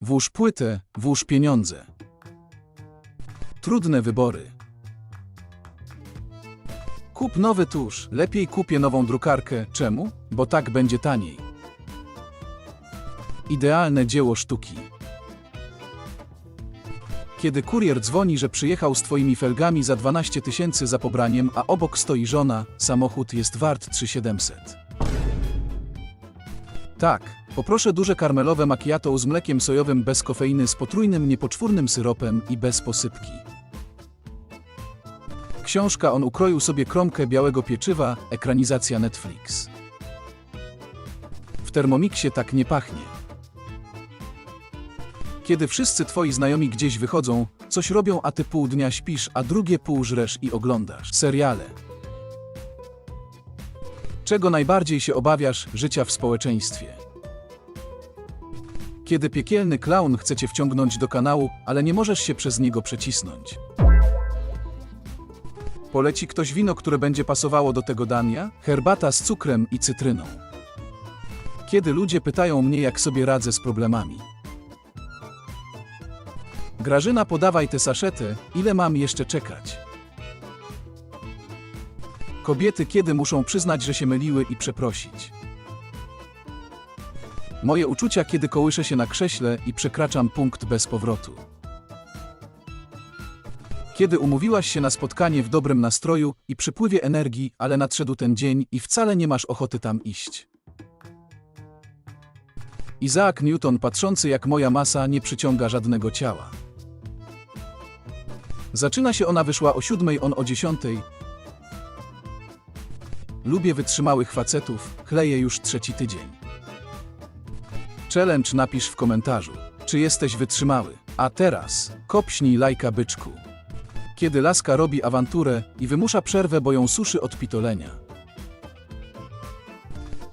Włóż płytę, włóż pieniądze. Trudne wybory. Kup nowy tusz. Lepiej kupię nową drukarkę. Czemu? Bo tak będzie taniej. Idealne dzieło sztuki. Kiedy kurier dzwoni, że przyjechał z twoimi felgami za 12 tysięcy za pobraniem, a obok stoi żona, samochód jest wart 3700. Tak, poproszę duże karmelowe macchiato z mlekiem sojowym bez kofeiny z potrójnym niepoczwórnym syropem i bez posypki. Książka on ukroił sobie kromkę białego pieczywa, ekranizacja Netflix. W Thermomixie tak nie pachnie. Kiedy wszyscy twoi znajomi gdzieś wychodzą, coś robią, a ty pół dnia śpisz, a drugie pół żresz i oglądasz seriale. Czego najbardziej się obawiasz życia w społeczeństwie? Kiedy piekielny klaun chce cię wciągnąć do kanału, ale nie możesz się przez niego przecisnąć. Poleci ktoś wino, które będzie pasowało do tego dania? Herbata z cukrem i cytryną. Kiedy ludzie pytają mnie, jak sobie radzę z problemami. Grażyna, podawaj tę saszetę, ile mam jeszcze czekać? Kobiety kiedy muszą przyznać, że się myliły i przeprosić? Moje uczucia, kiedy kołyszę się na krześle i przekraczam punkt bez powrotu. Kiedy umówiłaś się na spotkanie w dobrym nastroju i przypływie energii, ale nadszedł ten dzień i wcale nie masz ochoty tam iść. Isaac Newton, patrzący jak moja masa, nie przyciąga żadnego ciała. Zaczyna się ona wyszła o siódmej, on o dziesiątej. Lubię wytrzymałych facetów, chleję już trzeci tydzień. Challenge napisz w komentarzu, czy jesteś wytrzymały. A teraz, kopśnij lajka byczku. Kiedy laska robi awanturę i wymusza przerwę, bo ją suszy od pitolenia.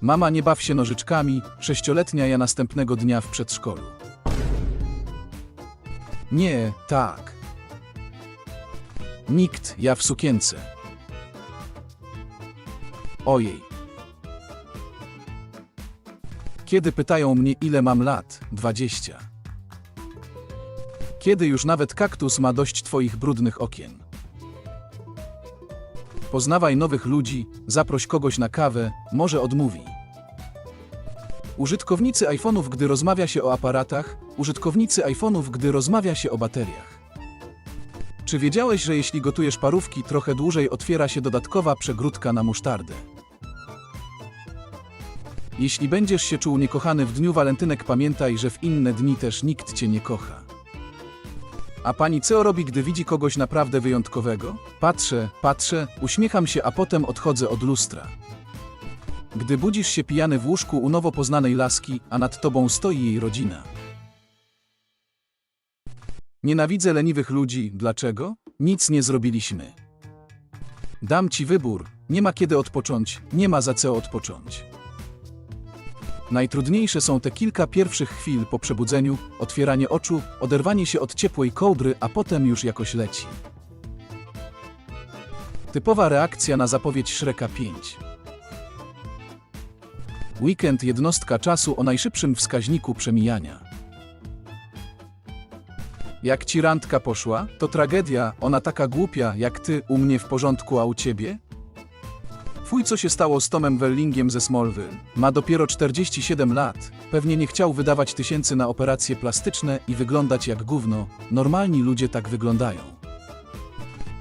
Mama nie baw się nożyczkami, sześcioletnia ja następnego dnia w przedszkolu. Nie, tak. Nikt, ja w sukience. Ojej. Kiedy pytają mnie, ile mam lat? 20. Kiedy już nawet kaktus ma dość twoich brudnych okien. Poznawaj nowych ludzi, zaproś kogoś na kawę, może odmówi. Użytkownicy iPhone'ów, gdy rozmawia się o aparatach, użytkownicy iPhone'ów, gdy rozmawia się o bateriach. Czy wiedziałeś, że jeśli gotujesz parówki, trochę dłużej otwiera się dodatkowa przegródka na musztardę? Jeśli będziesz się czuł niekochany w dniu walentynek, pamiętaj, że w inne dni też nikt cię nie kocha. A pani co robi, gdy widzi kogoś naprawdę wyjątkowego? Patrzę, patrzę, uśmiecham się, a potem odchodzę od lustra. Gdy budzisz się pijany w łóżku u nowo poznanej laski, a nad tobą stoi jej rodzina. Nienawidzę leniwych ludzi. Dlaczego? Nic nie zrobiliśmy. Dam ci wybór. Nie ma kiedy odpocząć, nie ma za co odpocząć. Najtrudniejsze są te kilka pierwszych chwil po przebudzeniu, otwieranie oczu, oderwanie się od ciepłej kołdry, a potem już jakoś leci. Typowa reakcja na zapowiedź Shreka 5. Weekend jednostka czasu o najszybszym wskaźniku przemijania. Jak ci randka poszła, to tragedia, ona taka głupia, jak ty, u mnie w porządku, a u ciebie? Fuj, co się stało z Tomem Wellingiem ze Smallville? Ma dopiero 47 lat, pewnie nie chciał wydawać tysięcy na operacje plastyczne i wyglądać jak gówno, normalni ludzie tak wyglądają.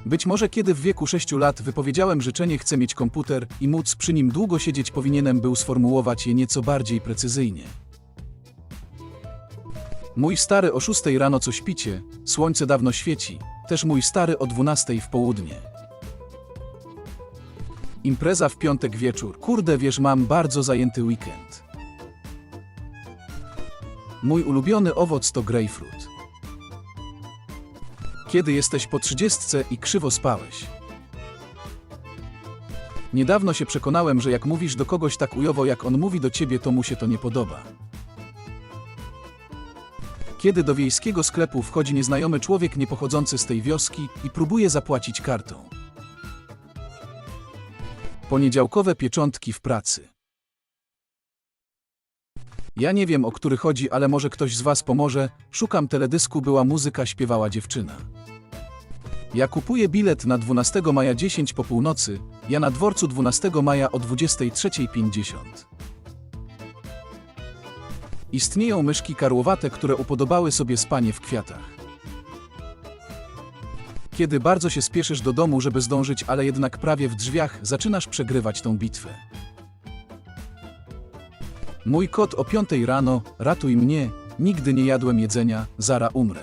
Być może kiedy w wieku 6 lat wypowiedziałem życzenie chcę mieć komputer i móc przy nim długo siedzieć powinienem był sformułować je nieco bardziej precyzyjnie. Mój stary o 6 rano co śpicie, słońce dawno świeci, też mój stary o 12 w południe. Impreza w piątek wieczór. Kurde, wiesz, mam bardzo zajęty weekend. Mój ulubiony owoc to grapefruit. Kiedy jesteś po trzydziestce i krzywo spałeś. Niedawno się przekonałem, że jak mówisz do kogoś tak ujowo, jak on mówi do ciebie, to mu się to nie podoba. Kiedy do wiejskiego sklepu wchodzi nieznajomy człowiek niepochodzący z tej wioski i próbuje zapłacić kartą. Poniedziałkowe pieczątki w pracy. Ja nie wiem o który chodzi, ale może ktoś z was pomoże. Szukam teledysku, była muzyka, śpiewała dziewczyna. Ja kupuję bilet na 12 maja 10 po północy, ja na dworcu 12 maja o 23.50. Istnieją myszki karłowate, które upodobały sobie spanie w kwiatach. Kiedy bardzo się spieszysz do domu, żeby zdążyć, ale jednak prawie w drzwiach, zaczynasz przegrywać tą bitwę. Mój kot o piątej rano, ratuj mnie, nigdy nie jadłem jedzenia, zara umrę.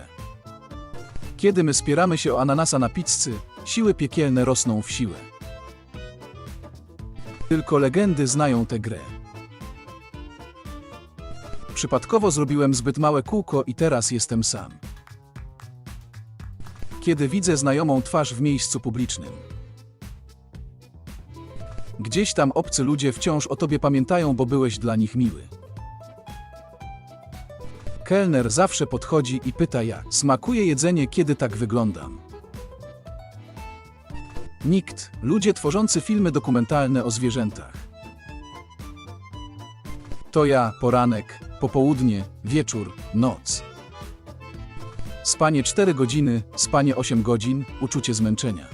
Kiedy my spieramy się o ananasa na pizzy, siły piekielne rosną w siłę. Tylko legendy znają tę grę. Przypadkowo zrobiłem zbyt małe kółko i teraz jestem sam. Kiedy widzę znajomą twarz w miejscu publicznym. Gdzieś tam obcy ludzie wciąż o tobie pamiętają, bo byłeś dla nich miły. Kelner zawsze podchodzi i pyta jak smakuje jedzenie, kiedy tak wyglądam. Nikt, ludzie tworzący filmy dokumentalne o zwierzętach. To ja, poranek, popołudnie, wieczór, noc. Spanie 4 godziny, spanie 8 godzin, uczucie zmęczenia.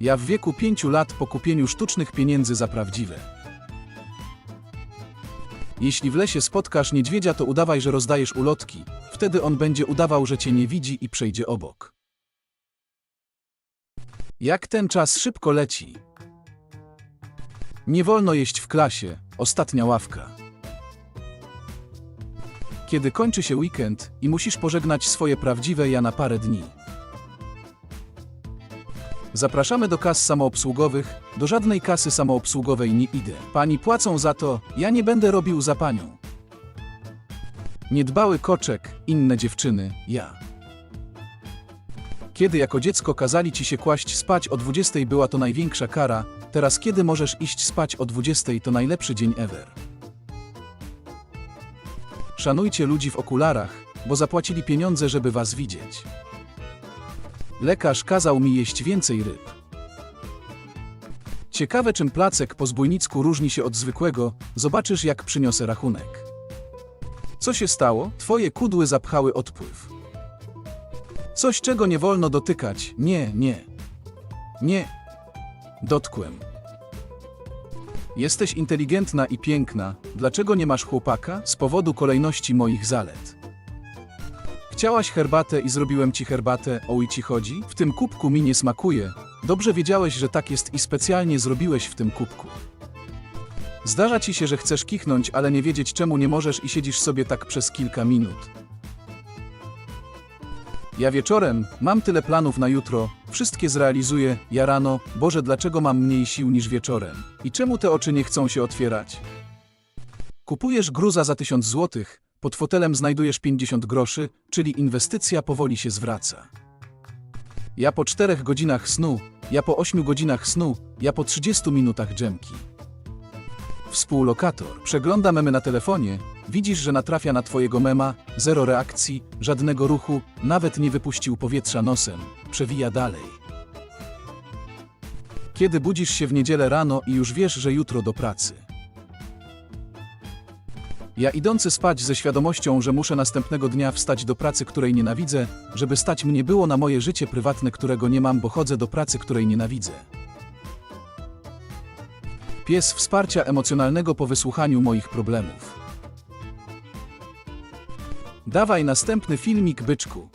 Ja w wieku 5 lat po kupieniu sztucznych pieniędzy za prawdziwe. Jeśli w lesie spotkasz niedźwiedzia, to udawaj, że rozdajesz ulotki. Wtedy on będzie udawał, że cię nie widzi i przejdzie obok. Jak ten czas szybko leci. Nie wolno jeść w klasie, ostatnia ławka. Kiedy kończy się weekend i musisz pożegnać swoje prawdziwe ja na parę dni. Zapraszamy do kas samoobsługowych, do żadnej kasy samoobsługowej nie idę. Pani płacą za to, ja nie będę robił za panią. Niedbały koczek, inne dziewczyny, ja. Kiedy jako dziecko kazali ci się kłaść spać o 20 była to największa kara, teraz kiedy możesz iść spać o 20 to najlepszy dzień ever. Szanujcie ludzi w okularach, bo zapłacili pieniądze, żeby was widzieć. Lekarz kazał mi jeść więcej ryb. Ciekawe czym placek po zbójnicku różni się od zwykłego, zobaczysz jak przyniosę rachunek. Co się stało? Twoje kudły zapchały odpływ. Coś czego nie wolno dotykać. Nie, nie. Nie. Dotkłem. Jesteś inteligentna i piękna. Dlaczego nie masz chłopaka? Z powodu kolejności moich zalet. Chciałaś herbatę i zrobiłem ci herbatę, o i ci chodzi? W tym kubku mi nie smakuje. Dobrze wiedziałeś, że tak jest i specjalnie zrobiłeś w tym kubku. Zdarza ci się, że chcesz kichnąć, ale nie wiedzieć czemu nie możesz i siedzisz sobie tak przez kilka minut. Ja wieczorem mam tyle planów na jutro, wszystkie zrealizuję, ja rano, Boże, dlaczego mam mniej sił niż wieczorem? I czemu te oczy nie chcą się otwierać? Kupujesz gruza za 1000 złotych, pod fotelem znajdujesz 50 groszy, czyli inwestycja powoli się zwraca. Ja po 4 godzinach snu, ja po 8 godzinach snu, ja po 30 minutach dżemki. Współlokator przegląda memy na telefonie, widzisz, że natrafia na twojego mema, zero reakcji, żadnego ruchu, nawet nie wypuścił powietrza nosem, przewija dalej. Kiedy budzisz się w niedzielę rano i już wiesz, że jutro do pracy. Ja idący spać ze świadomością, że muszę następnego dnia wstać do pracy, której nienawidzę, żeby stać mnie było na moje życie prywatne, którego nie mam, bo chodzę do pracy, której nienawidzę. Pies wsparcia emocjonalnego po wysłuchaniu moich problemów. Dawaj następny filmik, byczku.